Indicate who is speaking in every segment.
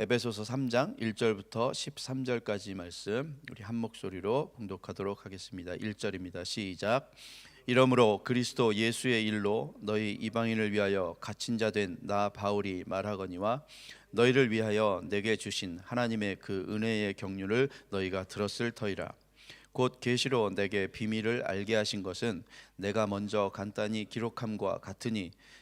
Speaker 1: 에베소서 3장 1절부터 13절까지 말씀 우리 한 목소리로 봉독하도록 하겠습니다. 1절입니다. 시작. 이러므로 그리스도 예수의 일로 너희 이방인을 위하여 갇힌 자 된 나 바울이 말하거니와 너희를 위하여 내게 주신 하나님의 그 은혜의 경륜을 너희가 들었을 터이라. 곧 계시로 내게 비밀을 알게 하신 것은 내가 먼저 간단히 기록함과 같으니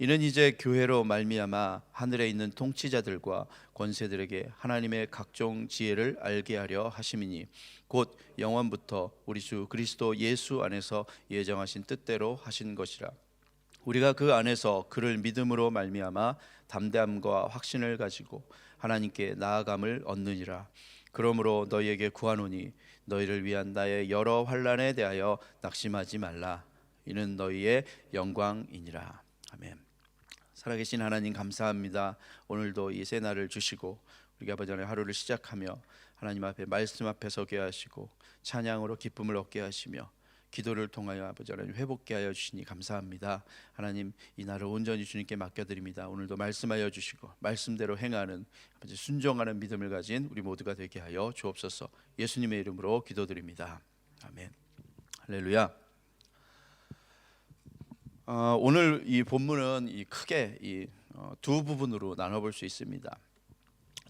Speaker 1: 이는 이제 교회로 말미암아 하늘에 있는 통치자들과 권세들에게 하나님의 각종 지혜를 알게 하려 하심이니 곧 영원부터 우리 주 그리스도 예수 안에서 예정하신 뜻대로 하신 것이라. 우리가 그 안에서 그를 믿음으로 말미암아 담대함과 확신을 가지고 하나님께 나아감을 얻느니라. 그러므로 너희에게 구하노니 너희를 위한 나의 여러 환난에 대하여 낙심하지 말라. 이는 너희의 영광이니라. 아멘. 살아계신 하나님 감사합니다. 오늘도 이 새 날을 주시고 우리가 아버지 하나님 하루를 시작하며 하나님 앞에 말씀 앞에 서게 하시고 찬양으로 기쁨을 얻게 하시며 기도를 통하여 아버지 하나님 회복케 하여 주시니 감사합니다. 하나님 이 날을 온전히 주님께 맡겨드립니다. 오늘도 말씀하여 주시고 말씀대로 행하는 아버지 순종하는 믿음을 가진 우리 모두가 되게 하여 주옵소서. 예수님의 이름으로 기도드립니다. 아멘. 할렐루야. 어, 오늘 이 본문은 이 크게 이 어, 두 부분으로 나눠볼 수 있습니다.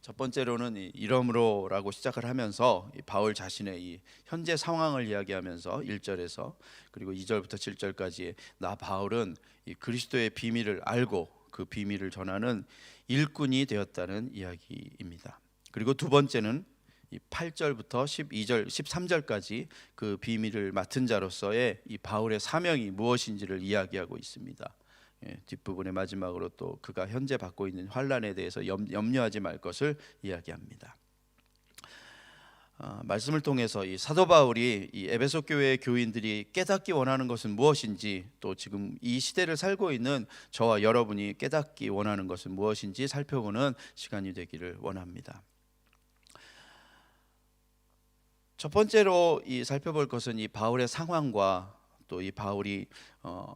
Speaker 1: 첫 번째로는 이 이러므로라고 시작을 하면서 이 바울 자신의 이 현재 상황을 이야기하면서 1절에서 그리고 2절부터 7절까지 나 바울은 이 그리스도의 비밀을 알고 그 비밀을 전하는 일꾼이 되었다는 이야기입니다. 그리고 두 번째는 이 8절부터 12절, 13절까지 그 비밀을 맡은 자로서의 이 바울의 사명이 무엇인지를 이야기하고 있습니다. 예, 뒷부분의 마지막으로 또 그가 현재 받고 있는 환란에 대해서 염, 염려하지 말 것을 이야기합니다. 아, 말씀을 통해서 이 사도 바울이 이 에베소 교회의 교인들이 깨닫기 원하는 것은 무엇인지 또 지금 이 시대를 살고 있는 저와 여러분이 깨닫기 원하는 것은 무엇인지 살펴보는 시간이 되기를 원합니다. 첫 번째로 이 살펴볼 것은 이 바울의 상황과 또 이 바울이 어,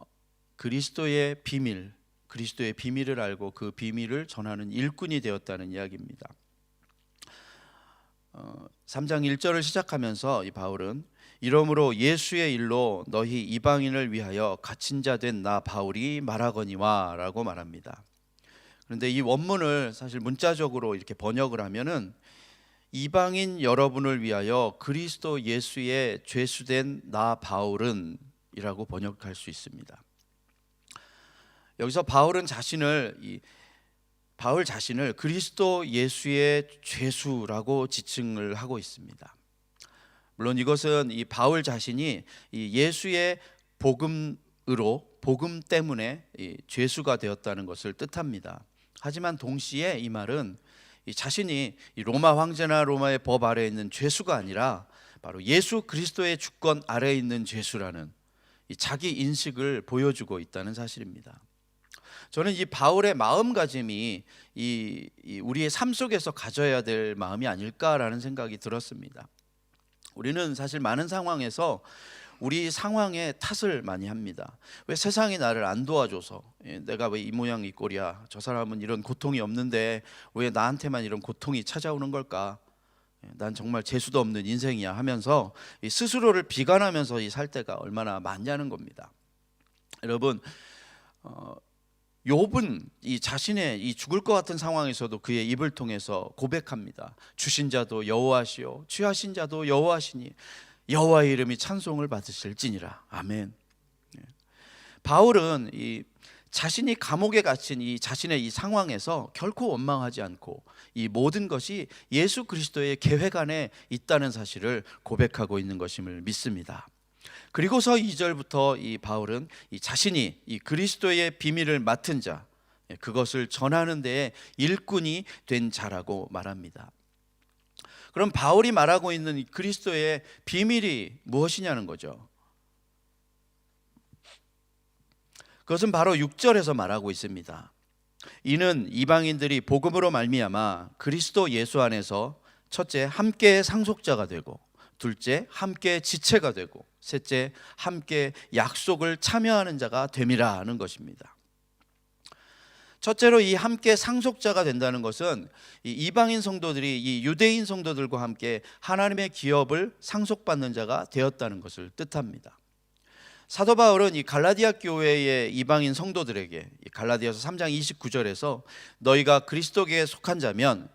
Speaker 1: 그리스도의 비밀, 그리스도의 비밀을 알고 그 비밀을 전하는 일꾼이 되었다는 이야기입니다. 어, 3장 1절을 시작하면서 이 바울은 이러므로 예수의 일로 너희 이방인을 위하여 갇힌 자 된 나 바울이 말하거니와라고 말합니다. 그런데 이 원문을 사실 문자적으로 이렇게 번역을 하면은 이방인 여러분을 위하여 그리스도 예수의 죄수된 나 바울은 이라고 번역할 수 있습니다. 여기서 바울은 자신을 이 바울 자신을 그리스도 예수의 죄수라고 지칭을 하고 있습니다. 물론 이것은 이 바울 자신이 이 예수의 복음으로 복음 때문에 이 죄수가 되었다는 것을 뜻합니다. 하지만 동시에 이 말은 이 자신이 이 로마 황제나 로마의 법 아래에 있는 죄수가 아니라 바로 예수 그리스도의 주권 아래에 있는 죄수라는 이 자기 인식을 보여주고 있다는 사실입니다. 저는 이 바울의 마음가짐이 이, 이 우리의 삶 속에서 가져야 될 마음이 아닐까라는 생각이 들었습니다. 우리는 사실 많은 상황에서 우리 상황에 탓을 많이 합니다. 왜 세상이 나를 안 도와줘서 예, 내가 왜 이 모양 이 꼴이야? 저 사람은 이런 고통이 없는데 왜 나한테만 이런 고통이 찾아오는 걸까? 예, 난 정말 재수도 없는 인생이야 하면서 이 스스로를 비관하면서 이 살 때가 얼마나 많냐는 겁니다. 여러분 어, 욥은 이 자신의 이 죽을 것 같은 상황에서도 그의 입을 통해서 고백합니다. 주신 자도 여호와시요 취하신 자도 여호와시니 여호와의 이름이 찬송을 받으실지니라. 아멘. 바울은 이 자신이 감옥에 갇힌 이 자신의 이 상황에서 결코 원망하지 않고 이 모든 것이 예수 그리스도의 계획 안에 있다는 사실을 고백하고 있는 것임을 믿습니다. 그리고서 2절부터 이 바울은 이 자신이 이 그리스도의 비밀을 맡은 자 예, 그것을 전하는 데에 일꾼이 된 자라고 말합니다. 그럼 바울이 말하고 있는 이 그리스도의 비밀이 무엇이냐는 거죠. 그것은 바로 6절에서 말하고 있습니다. 이는 이방인들이 복음으로 말미암아 그리스도 예수 안에서 첫째 함께 상속자가 되고 둘째 함께 지체가 되고 셋째 함께 약속을 참여하는 자가 됨이라는 것입니다. 첫째로 이 함께 상속자가 된다는 것은 이 이방인 성도들이 이 유대인 성도들과 함께 하나님의 기업을 상속받는 자가 되었다는 것을 뜻합니다. 사도 바울은 이 갈라디아 교회의 이방인 성도들에게 이 갈라디아서 3장 29절에서 너희가 그리스도께 속한 자면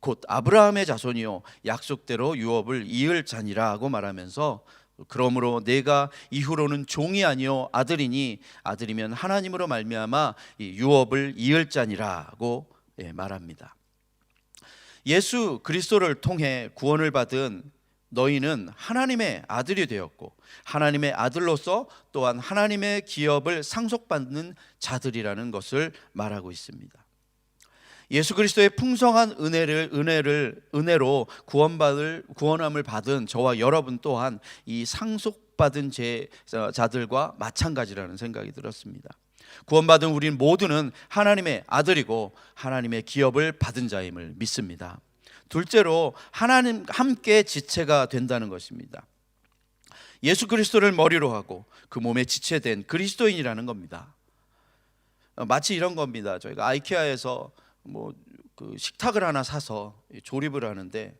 Speaker 1: 곧 아브라함의 자손이요 약속대로 유업을 이을 자니라고 말하면서 그러므로 내가 이후로는 종이 아니요 아들이니 아들이면 하나님으로 말미암아 이 유업을 이을 자니라고 예, 말합니다. 예수 그리스도를 통해 구원을 받은 너희는 하나님의 아들이 되었고 하나님의 아들로서 또한 하나님의 기업을 상속받는 자들이라는 것을 말하고 있습니다. 예수 그리스도의 풍성한 은혜를 은혜를 은혜로 구원받을 구원함을 받은 저와 여러분 또한 이 상속받은 제 자들과 마찬가지라는 생각이 들었습니다. 구원받은 우린 모두는 하나님의 아들이고 하나님의 기업을 받은 자임을 믿습니다. 둘째로 하나님 함께 지체가 된다는 것입니다. 예수 그리스도를 머리로 하고 그 몸에 지체된 그리스도인이라는 겁니다. 마치 이런 겁니다. 저희가 아이케아에서 뭐 그 식탁을 하나 사서 조립을 하는데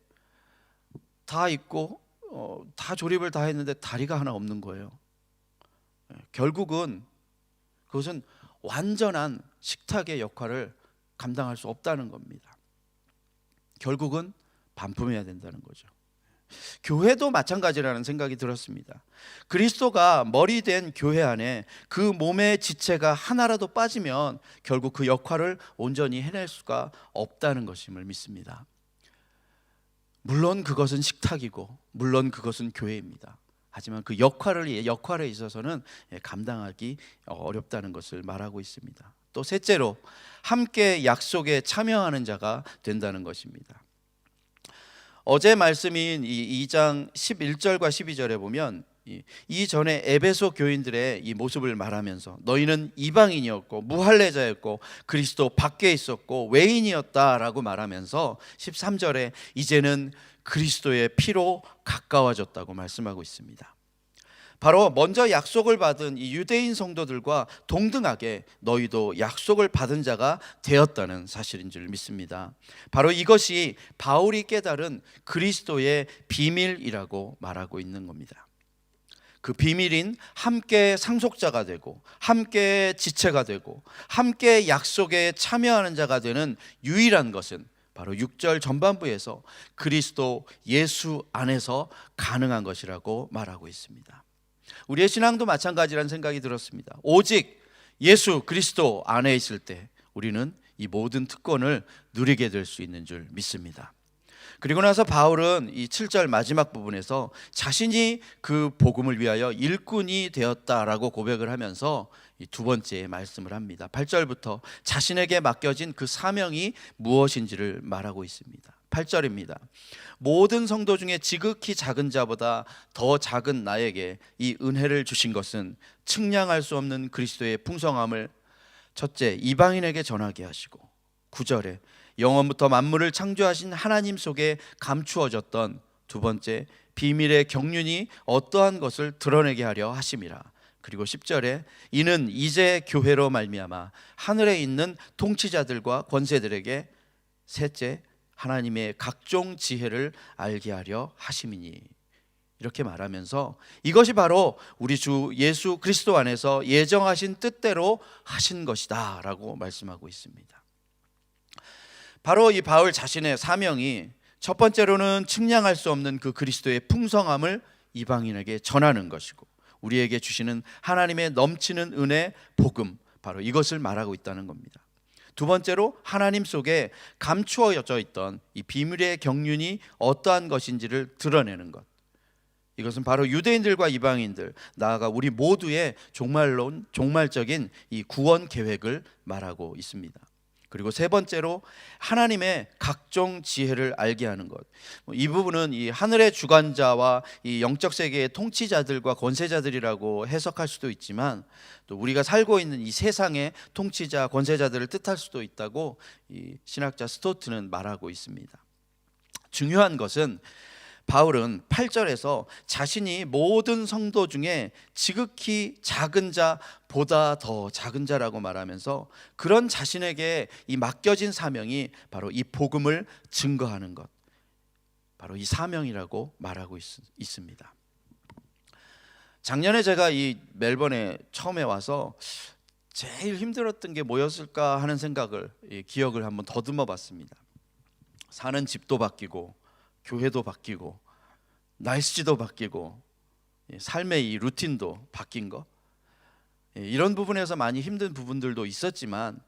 Speaker 1: 다 있고 어, 다 조립을 다 했는데 다리가 하나 없는 거예요. 예, 결국은 그것은 완전한 식탁의 역할을 감당할 수 없다는 겁니다. 결국은 반품해야 된다는 거죠. 교회도 마찬가지라는 생각이 들었습니다. 그리스도가 머리 된 교회 안에 그 몸의 지체가 하나라도 빠지면 결국 그 역할을 온전히 해낼 수가 없다는 것임을 믿습니다. 물론 그것은 식탁이고 물론 그것은 교회입니다. 하지만 그 역할을 역할에 있어서는 예, 감당하기 어렵다는 것을 말하고 있습니다. 또 셋째로 함께 약속에 참여하는 자가 된다는 것입니다. 어제 말씀인 이 2장 11절과 12절에 보면 이 전에 에베소 교인들의 이 모습을 말하면서 너희는 이방인이었고 무할례자였고 그리스도 밖에 있었고 외인이었다라고 말하면서 13절에 이제는 그리스도의 피로 가까워졌다고 말씀하고 있습니다. 바로 먼저 약속을 받은 이 유대인 성도들과 동등하게 너희도 약속을 받은 자가 되었다는 사실인 줄 믿습니다. 바로 이것이 바울이 깨달은 그리스도의 비밀이라고 말하고 있는 겁니다. 그 비밀인 함께 상속자가 되고 함께 지체가 되고 함께 약속에 참여하는 자가 되는 유일한 것은 바로 6절 전반부에서 그리스도 예수 안에서 가능한 것이라고 말하고 있습니다. 우리의 신앙도 마찬가지라는 생각이 들었습니다. 오직 예수 그리스도 안에 있을 때 우리는 이 모든 특권을 누리게 될 수 있는 줄 믿습니다. 그리고 나서 바울은 이 7절 마지막 부분에서 자신이 그 복음을 위하여 일꾼이 되었다라고 고백을 하면서 두 번째 말씀을 합니다. 8절부터 자신에게 맡겨진 그 사명이 무엇인지를 말하고 있습니다. 8절입니다. 모든 성도 중에 지극히 작은 자보다 더 작은 나에게 이 은혜를 주신 것은 측량할 수 없는 그리스도의 풍성함을 첫째 이방인에게 전하게 하시고 9절에 영원부터 만물을 창조하신 하나님 속에 감추어졌던 두 번째 비밀의 경륜이 어떠한 것을 드러내게 하려 하심이라. 그리고 10절에 이는 이제 교회로 말미암아 하늘에 있는 통치자들과 권세들에게 셋째 하나님의 각종 지혜를 알게 하려 하심이니 이렇게 말하면서 이것이 바로 우리 주 예수 그리스도 안에서 예정하신 뜻대로 하신 것이다라고 말씀하고 있습니다. 바로 이 바울 자신의 사명이 첫 번째로는 측량할 수 없는 그 그리스도의 풍성함을 이방인에게 전하는 것이고 우리에게 주시는 하나님의 넘치는 은혜 복음 바로 이것을 말하고 있다는 겁니다. 두 번째로 하나님 속에 감추어져 있던 이 비밀의 경륜이 어떠한 것인지를 드러내는 것. 이것은 바로 유대인들과 이방인들 나아가 우리 모두의 종말론 종말적인 이 구원 계획을 말하고 있습니다. 그리고 세 번째로 하나님의 각종 지혜를 알게 하는 것. 뭐이 부분은 이 하늘의 주관자와 이 영적 세계의 통치자들과 권세자들이라고 해석할 수도 있지만 또 우리가 살고 있는 이 세상의 통치자 권세자들을 뜻할 수도 있다고 이 신학자 스토트는 말하고 있습니다. 중요한 것은 바울은 8절에서 자신이 모든 성도 중에 지극히 작은 자보다 더 작은 자라고 말하면서 그런 자신에게 이 맡겨진 사명이 바로 이 복음을 증거하는 것. 바로 이 사명이라고 말하고 있, 있습니다. 작년에 제가 이 멜번에 처음에 와서 제일 힘들었던 게 뭐였을까 하는 생각을 이 기억을 한번 더듬어 봤습니다. 사는 집도 바뀌고 교회도 바뀌고 날씨도 바뀌고 예, 삶의 이 루틴도 바뀐 거 예, 이런 부분에서 많이 힘든 부분들도 있었지만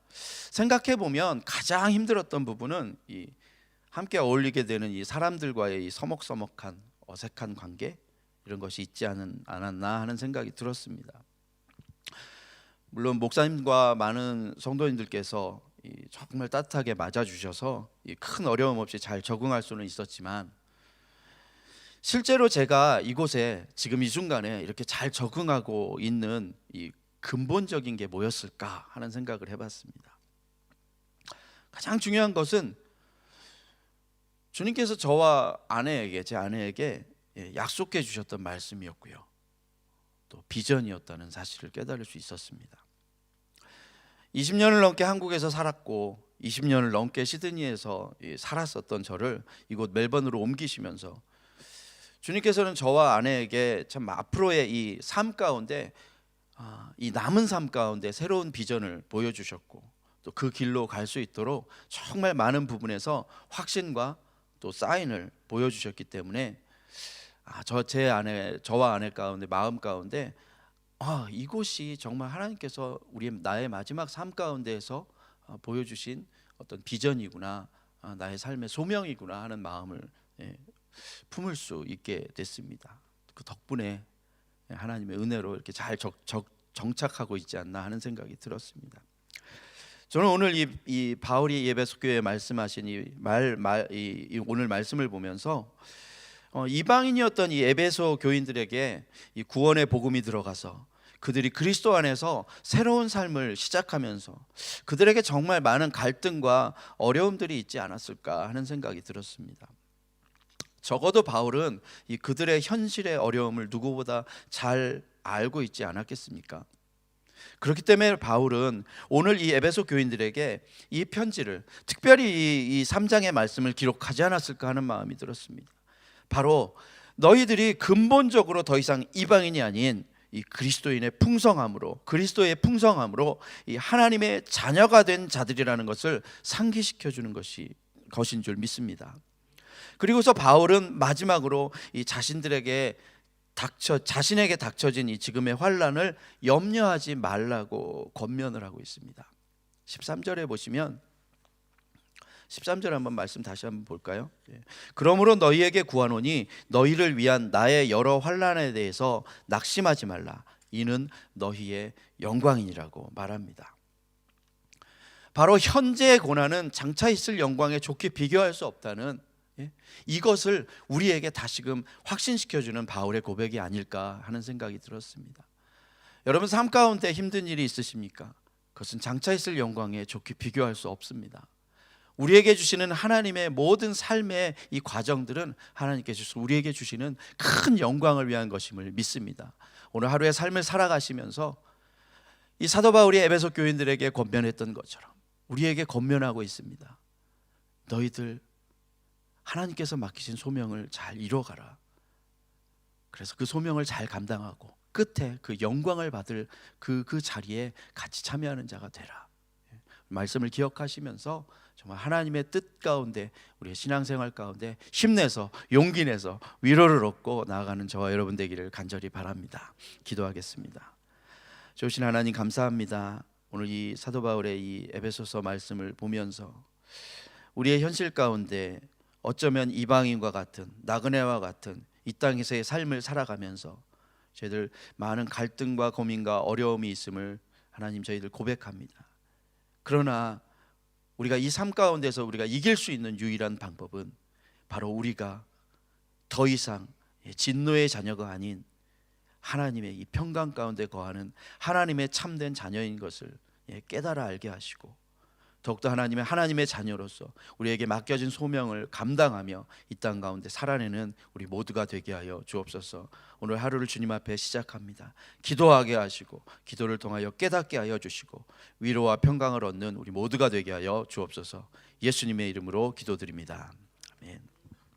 Speaker 1: 생각해 보면 가장 힘들었던 부분은 이 함께 어울리게 되는 이 사람들과의 이 서먹서먹한 어색한 관계 이런 것이 있지 않은, 않았나 하는 생각이 들었습니다. 물론 목사님과 많은 성도님들께서 이 정말 따뜻하게 맞아주셔서 이큰 어려움 없이 잘 적응할 수는 있었지만 실제로 제가 이곳에 지금 이 순간에 이렇게 잘 적응하고 있는 이 근본적인 게 뭐였을까 하는 생각을 해봤습니다. 가장 중요한 것은 주님께서 저와 아내에게 제 아내에게 예, 약속해 주셨던 말씀이었고요. 또 비전이었다는 사실을 깨달을 수 있었습니다. 20년을 넘게 한국에서 살았고 20년을 넘게 시드니에서 예, 살았었던 저를 이곳 멜번으로 옮기시면서 주님께서는 저와 아내에게 참 앞으로의 이 삶 가운데 아, 이 남은 삶 가운데 새로운 비전을 보여주셨고 또 그 길로 갈 수 있도록 정말 많은 부분에서 확신과 또 사인을 보여주셨기 때문에 아, 저 제 아내 저와 아내 가운데 마음 가운데 아, 이곳이 정말 하나님께서 우리 나의 마지막 삶 가운데에서 아, 보여주신 어떤 비전이구나 아, 나의 삶의 소명이구나 하는 마음을 예, 품을 수 있게 됐습니다. 그 덕분에 하나님의 은혜로 이렇게 잘 적, 적, 정착하고 있지 않나 하는 생각이 들었습니다. 저는 오늘 이, 이 바울이 예배소 교회에 말씀하신 이말 말 이, 이 오늘 말씀을 보면서 어, 이방인이었던 이 에베소 교인들에게 이 구원의 복음이 들어가서 그들이 그리스도 안에서 새로운 삶을 시작하면서 그들에게 정말 많은 갈등과 어려움들이 있지 않았을까 하는 생각이 들었습니다. 적어도 바울은 이 그들의 현실의 어려움을 누구보다 잘 알고 있지 않았겠습니까? 그렇기 때문에 바울은 오늘 이 에베소 교인들에게 이 편지를 특별히 이, 이 3장의 말씀을 기록하지 않았을까 하는 마음이 들었습니다. 바로 너희들이 근본적으로 더 이상 이방인이 아닌 이 그리스도인의 풍성함으로 그리스도의 풍성함으로 이 하나님의 자녀가 된 자들이라는 것을 상기시켜 주는 것이 것인 줄 믿습니다. 그리고서 바울은 마지막으로 이 자신들에게 닥쳐 자신에게 닥쳐진 이 지금의 환란을 염려하지 말라고 권면을 하고 있습니다. 13절에 보시면 13절 한번 말씀 다시 한번 볼까요? 예. 그러므로 너희에게 구하노니 너희를 위한 나의 여러 환란에 대해서 낙심하지 말라. 이는 너희의 영광이라고 말합니다. 바로 현재의 고난은 장차 있을 영광에 좋게 비교할 수 없다는 예? 이것을 우리에게 다시금 확신시켜주는 바울의 고백이 아닐까 하는 생각이 들었습니다. 여러분 삶 가운데 힘든 일이 있으십니까? 그것은 장차 있을 영광에 좋게 비교할 수 없습니다. 우리에게 주시는 하나님의 모든 삶의 이 과정들은 하나님께 주시 우리에게 주시는 큰 영광을 위한 것임을 믿습니다. 오늘 하루의 삶을 살아가시면서 이 사도 바울이 에베소 교인들에게 권면했던 것처럼 우리에게 권면하고 있습니다. 너희들 하나님께서 맡기신 소명을 잘 이뤄가라. 그래서 그 소명을 잘 감당하고 끝에 그 영광을 받을 그, 그 자리에 같이 참여하는 자가 되라. 말씀을 기억하시면서 정말 하나님의 뜻 가운데 우리의 신앙생활 가운데 힘내서 용기 내서 위로를 얻고 나아가는 저와 여러분 되기를 간절히 바랍니다. 기도하겠습니다. 좋으신 하나님 감사합니다. 오늘 이 사도 바울의 이 에베소서 말씀을 보면서 우리의 현실 가운데 어쩌면 이방인과 같은 나그네와 같은 이 땅에서의 삶을 살아가면서 저희들 많은 갈등과 고민과 어려움이 있음을 하나님 저희들 고백합니다. 그러나 우리가 이 삶 가운데서 우리가 이길 수 있는 유일한 방법은 바로 우리가 더 이상 진노의 자녀가 아닌 하나님의 이 평강 가운데 거하는 하나님의 참된 자녀인 것을 예, 깨달아 알게 하시고 더욱더 하나님의 하나님의 자녀로서 우리에게 맡겨진 소명을 감당하며 이 땅 가운데 살아내는 우리 모두가 되게 하여 주옵소서. 오늘 하루를 주님 앞에 시작합니다. 기도하게 하시고 기도를 통하여 깨닫게 하여 주시고 위로와 평강을 얻는 우리 모두가 되게 하여 주옵소서. 예수님의 이름으로 기도드립니다. 아멘.